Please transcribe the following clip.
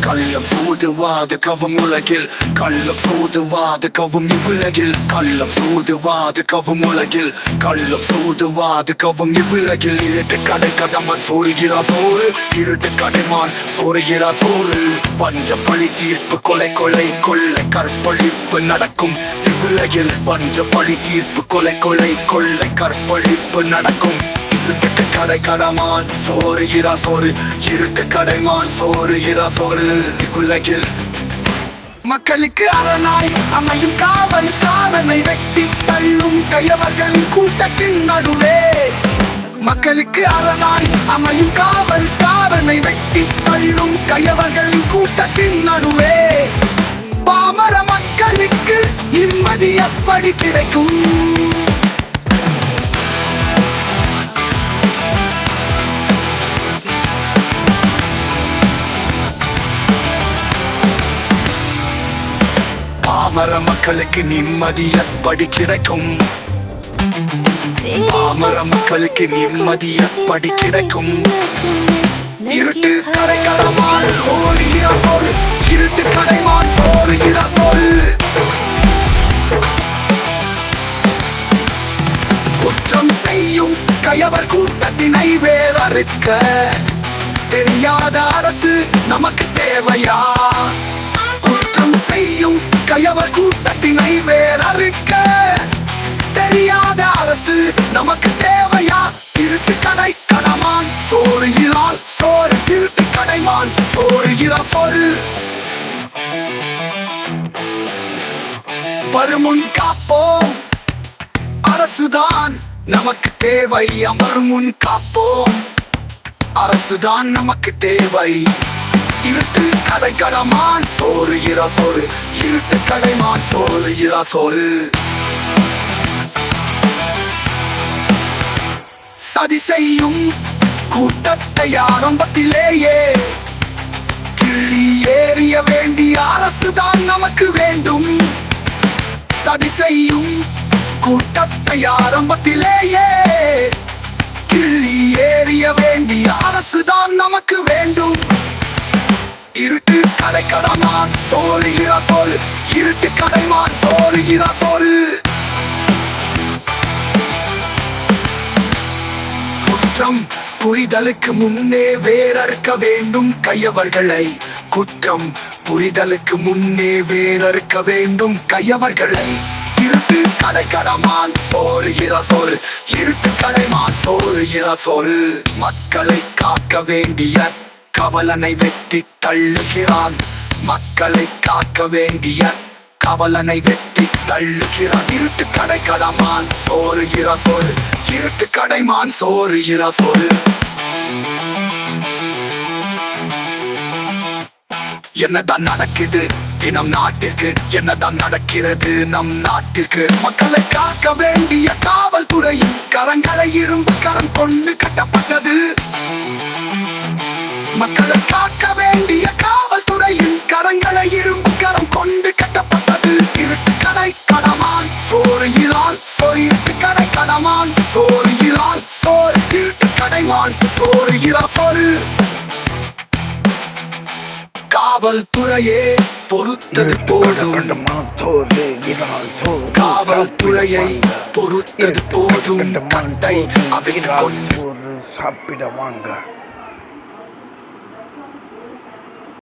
கள்ள சூதுவாத கவம் உலகில். கள்ள சூதுவாத கவும் இவ்வுலகில். கள்ள சூதுவாத கவம் உலகில். கள்ள சூதுவாத கவம் இவ்வுலகில். இருட்டு கடை கடமான் சோறுகிறா சோறு. இருட்டு கடைமான் சோறுகிறா சோறு. பஞ்ச பழி தீர்ப்பு கொலை கொலை கொள்ளை. கற்பழிப்பு நடக்கும் இவ்வுலகில். பஞ்ச பழி தீர்ப்பு கொலை கொலை கொள்ளை. கற்பழிப்பு நடக்கும் இருட்டு கடை கடமான். சோறு இரா சோறு. இருட்டு கடைமான். சோறு இரா சோறு. உலகில் மக்களுக்கு அரணாய் அமையும் காவல் காவலை வெட்டி தள்ளும் கையவர்களின் கூட்டத்தின் நடுவே. மக்களுக்கு அரணாய் அமையும் காவல் காவலை வெட்டி தள்ளும் கையவர்களின் கூட்டத்தின் நடுவே. பாமர மக்களுக்கு நிம்மதி எப்படி கிடைக்கும்? பாமர மக்களுக்கு நிம்மதி எப்படி கிடைக்கும். பாமர மக்களுக்கு நிம்மதி எப்படி கிடைக்கும். இருட்டு கடைக்கடமான் சோறுகிற சொல் இருட்டு கடைமால் சோறுகிற சொல் குற்றம் செய்யும் கயவர் கூட்டத்தினை வேறறுக்க. தெரியாத அரசு நமக்கு தேவையா? குற்றம் செய்யும் கயவர் கூட்டத்தினை வேறறுக்க. தெரியாத அரசு நமக்கு தேவையா? திருட்டு கடை கடமான் சோறுகிறாள் சோறு திருட்டு கடைமான் சோறுகிறா சோறு. வருமுன் காப்போம் அரசுதான் நமக்கு தேவை அமரும் காப்போம். அரசுதான் நமக்கு தேவை. இருட்டு கதை கடமான் சோறு இரா சோறு. இருட்டு கடைமான் சோறு இரா சோறு. சதி செய்யும் கூட்டத்தை ஆரம்பத்திலேயே கிள்ளி ஏறிய வேண்டிய அரசுதான் நமக்கு வேண்டும். சதி செய்யும் கூட்டத்தை ஆரம்பத்திலேயே கிள்ளி ஏறிய வேண்டிய அரசுதான் நமக்கு வேண்டும். இருட்டு கடைக்கடமான் சோறுகிறா சொல் இருட்டு கதைமான் சோறுகிறா சொல் குற்றம் புரிதலுக்கு முன்னே வேறறுக்க வேண்டும் கையவர்களை. குற்றம் புரிதலுக்கு முன்னே வேறறுக்க வேண்டும் கையவர்களை. இருட்டு கடைக்கடமான் சோறு இரா இருட்டு கடைமான் சோறு சொல் மக்களை காக்க வேண்டிய கவலனை வெட்டி தள்ளுகிறான். மக்களை காக்க வேண்டிய கவலனை வெட்டி தள்ளுகிறான். இருட்டு கடைக்கடமான் சோறு இரா சோறு. இருட்டு கடைமான் சோறு இரா சோறு. என்னதான் நடக்குது தினம் நாட்டிற்கு? என்னதான் நடக்கிறது நம் நாட்டிற்கு? மக்களை காக்க வேண்டிய காவல்துறையின் கரங்களை இரும்பு கரம் கொண்டு கட்டப்பட்டது. மக்களை காக்க வேண்டிய காவல்துறையின் கரங்களை இரும்பு கரம் கொண்டு கட்டப்பட்டது. இருட்டு கடை கடமான் சோறு இறால் சோறு இருட்டு கடை கடமான் சோறு இறால் சோறு இருட்டு கடைமான் சோறு இரா சோறு. காவல்துறையே பொறுத்தது போதும். காவல்துறையை பொறுத்தது போதும். கொண்டு சாப்பிட வாங்க.